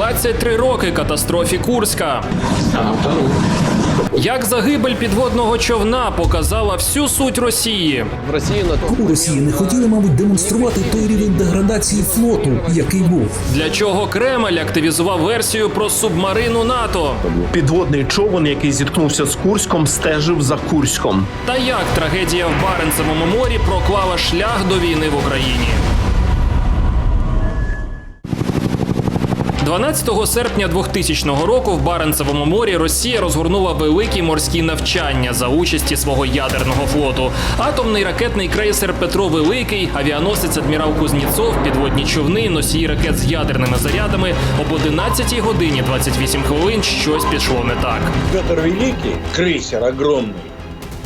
23 роки катастрофі Курська. Як загибель підводного човна показала всю суть Росії. В Росії на то У Росії не хотіли, мабуть, демонструвати той рівень деградації флоту, який був. Для чого Кремль активізував версію про субмарину НАТО? Підводний човен, який зіткнувся з Курськом, стежив за Курськом. Та як трагедія в Баренцевому морі проклала шлях до війни в Україні? 12 серпня 2000 року в Баренцевому морі Росія розгорнула великі морські навчання за участі свого ядерного флоту. Атомний ракетний крейсер Петро Великий, авіаносець адмірал Кузніцов, підводні човни, носії ракет з ядерними зарядами. Об 11 годині 28 хвилин щось пішло не так. Петр Великий, крейсер огромный,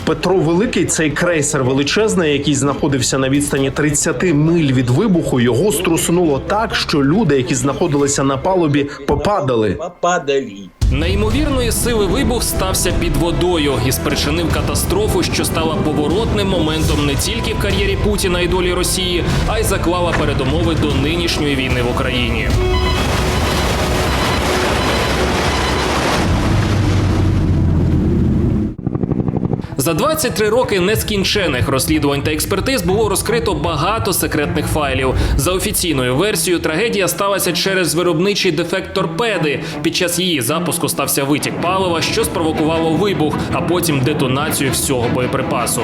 Петро Великий, цей крейсер величезний, який знаходився на відстані 30 миль від вибуху, його струсунуло так, що люди, які знаходилися на палубі, попадали. попадали. Неймовірної сили вибух стався під водою і спричинив катастрофу, що стала поворотним моментом не тільки в кар'єрі Путіна і долі Росії, а й заклала передумови до нинішньої війни в Україні. За 23 роки нескінчених розслідувань та експертиз було розкрито багато секретних файлів. За офіційною версією, трагедія сталася через виробничий дефект торпеди. Під час її запуску стався витік палива, що спровокувало вибух, а потім детонацію всього боєприпасу.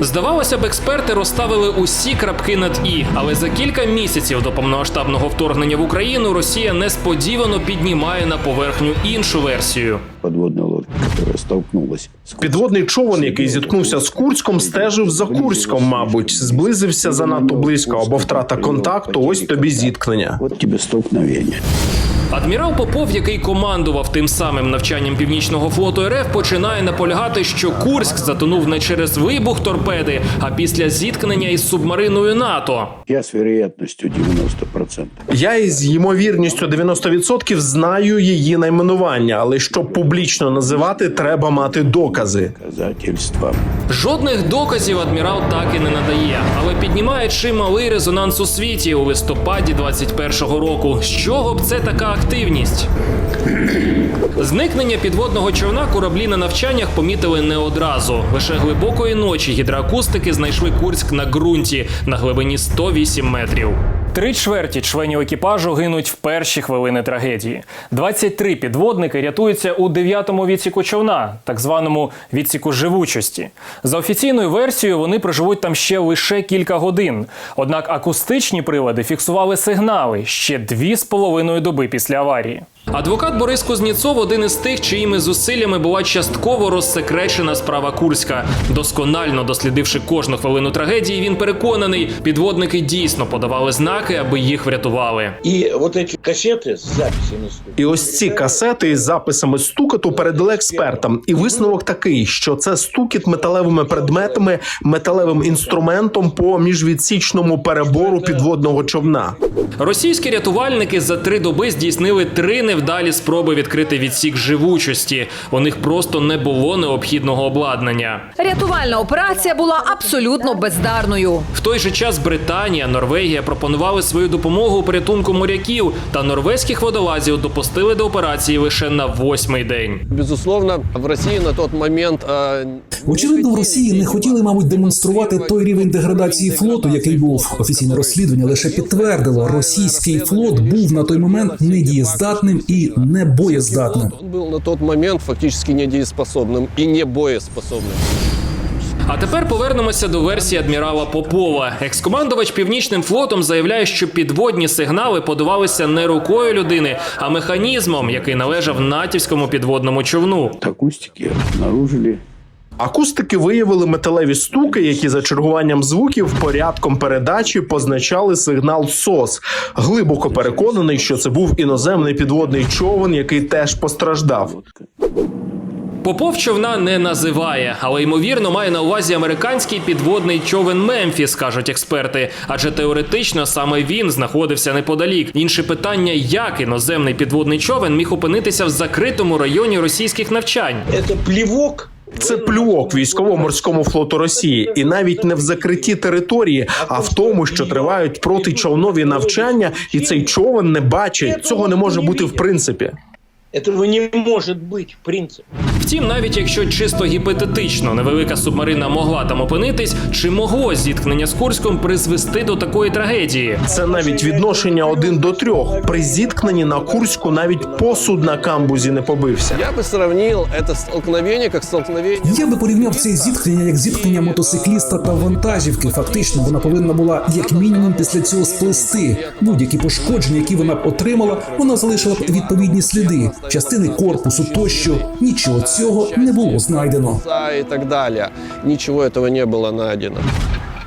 Здавалося б, експерти розставили усі крапки над і, але за кілька місяців до повномасштабного вторгнення в Україну Росія несподівано піднімає на поверхню іншу версію. Подводная лодка, которая столкнулась с Підводний човен, який зіткнувся з Курськом, стежив за Курськом, мабуть, зблизився занадто близько або втрата контакту. Ось тобі зіткнення. От тобі столкновение. Адмірал Попов, який командував тим самим навчанням північного флоту РФ, починає наполягати, що Курськ затонув не через вибух торпеди, а після зіткнення із субмариною НАТО. Я с вероятностью 90%. Я із ймовірністю 90% знаю її найменування, але щоб публічно називати, треба мати докази. Доказательства. Жодних доказів адмірал так і не надає, але піднімає чималий резонанс у світі у листопаді 21-го року. З чого б це така активність? Зникнення підводного човна кораблі на навчаннях помітили не одразу. Лише глибокої ночі гідроакустики знайшли Курськ на ґрунті на глибині 108 метрів. Три чверті членів екіпажу гинуть в перші хвилини трагедії. 23 підводники рятуються у дев'ятому відсіку човна, так званому відсіку живучості. За офіційною версією, вони проживуть там ще лише кілька годин. Однак акустичні прилади фіксували сигнали ще дві з половиною доби після аварії. Адвокат Борис Кузніцов один із тих, чиїми зусиллями була частково розсекречена справа Курська. Досконально дослідивши кожну хвилину трагедії, він переконаний, підводники дійсно подавали знаки, аби їх врятували. И вот эти кассеты с записями І ось ці касети із записами стукоту передали експертам. І висновок такий, що це стукіт металевими предметами, металевим інструментом по міжвідсічному перебору підводного човна. Російські рятувальники за три доби здійснили три невдалі спроби відкрити відсік живучості. У них просто не було необхідного обладнання. Рятувальна операція була абсолютно бездарною. В той же час Британія, Норвегія пропонували свою допомогу у порятунку моряків, та норвезьких водолазів допустили до операції лише на восьмий день. безусловно в Росії на тот момент Очевидно, в Росії не хотіли, мабуть, демонструвати той рівень деградації флоту, який був. Офіційне розслідування лише підтвердило, російський флот був на той момент недієздатним і небоєздатним. он был на тот момент фактически недееспособным и не боеспособным. А тепер повернемося до версії адмірала Попова. Екскомандувач північним флотом заявляє, що підводні сигнали подавалися не рукою людини, а механізмом, який належав натівському підводному човну. Акустики обнаружили Акустики виявили металеві стуки, які за чергуванням звуків порядком передачі позначали сигнал СОС. Глибоко переконаний, що це був іноземний підводний човен, який теж постраждав. Попов човна не називає, але ймовірно має на увазі американський підводний човен Мемфіс, кажуть експерти. Адже теоретично саме він знаходився неподалік. Інше питання, як іноземний підводний човен міг опинитися в закритому районі російських навчань. это плевок Це плювок військово-морському флоту Росії, і навіть не в закритті території, а в тому, що тривають протичовнові навчання, і цей човен не бачить. Цього не може бути в принципі. Этого не может быть, в принципе. Втім, навіть якщо чисто гіпотетично невелика субмарина могла там опинитись, чи могло зіткнення з Курськом призвести до такої трагедії? Це навіть відношення один до трьох. При зіткненні на Курську навіть посуд на камбузі не побився. Я бы сравнил это столкновение как столкновение Я би порівняв це зіткнення як зіткнення мотоцикліста та вантажівки. Фактично, вона повинна була як мінімум після цього сплести. Будь-які пошкодження, які вона б отримала, вона залишила б відповідні сліди, частини корпусу тощо. Нічого цього не було знайдено. І так далі. Ничего этого не было найдено.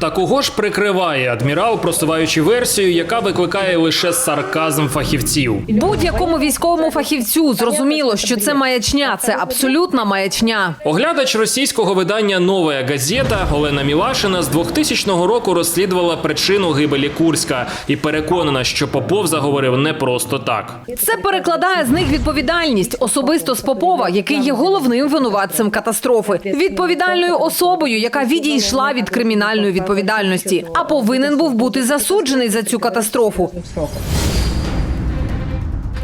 Та кого ж прикриває адмірал, просуваючи версію, яка викликає лише сарказм фахівців? Будь-якому військовому фахівцю зрозуміло, що це маячня, це абсолютна маячня. Оглядач російського видання Нова газета Олена Мілашина з 2000 року розслідувала причину гибелі Курська і переконана, що Попов заговорив не просто так. Це перекладає з них відповідальність особисто з Попова, який є головним винуватцем катастрофи, відповідальною особою, яка відійшла від кримінальної відповідальності, а повинен був бути засуджений за цю катастрофу.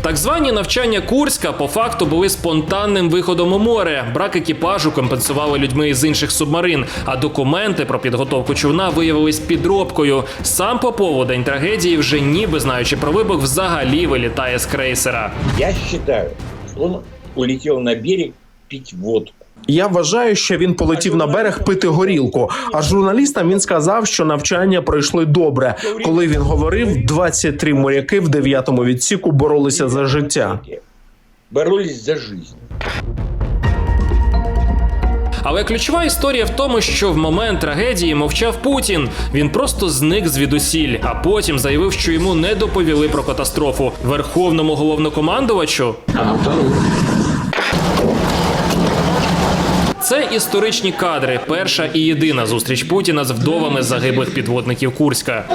Так звані навчання Курська по факту були спонтанним виходом у море. Брак екіпажу компенсували людьми із інших субмарин, а документи про підготовку човна виявились підробкою. Сам Попов у день трагедії, вже ніби знаючи про вибух, взагалі вилітає з крейсера. Я считаю, что он улетел на берег пить водку. Я вважаю, що він полетів на берег пити горілку. А журналістам він сказав, що навчання пройшли добре. Коли він говорив, 23 моряки в 9-му відсіку боролися за життя. Боролись за жизнь. Але ключова історія в тому, що в момент трагедії мовчав Путін. Він просто зник звідусіль, а потім заявив, що йому не доповіли про катастрофу верховному головнокомандувачу. Це історичні кадри. Перша і єдина зустріч Путіна з вдовами загиблих підводників Курська.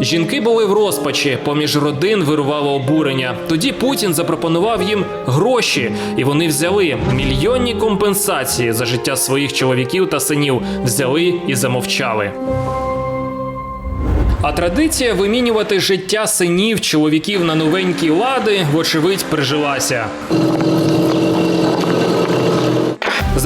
Жінки були в розпачі. Поміж родин вирувало обурення. Тоді Путін запропонував їм гроші, і вони взяли мільйонні компенсації за життя своїх чоловіків та синів. Взяли і замовчали. А традиція вимінювати життя синів чоловіків на новенькі лади, вочевидь, прижилася.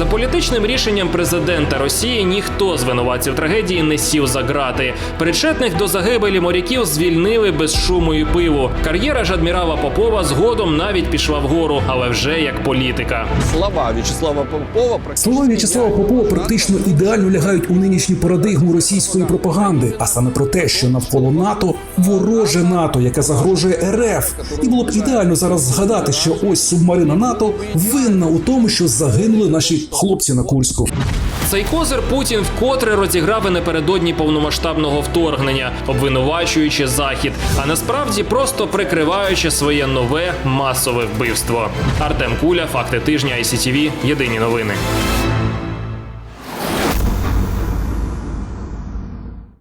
За політичним рішенням президента Росії ніхто з винуватців трагедії не сів за грати. Причетних до загибелі моряків звільнили без шуму і пиву. Кар'єра ж адмірала Попова згодом навіть пішла вгору, але вже як політика. Слова Вячеслава Попова Слова В'ячеслава Попова практично ідеально лягають у нинішню парадигму російської пропаганди, а саме про те, що навколо НАТО вороже НАТО, яке загрожує РФ. І було б ідеально зараз згадати, що ось субмарина НАТО винна у тому, що загинули наші хлопці на Курську. Цей козир Путін вкотре розіграв і напередодні повномасштабного вторгнення, обвинувачуючи захід, а насправді просто прикриваючи своє нове масове вбивство. Артем Куля, факти тижня ICTV, Єдині новини.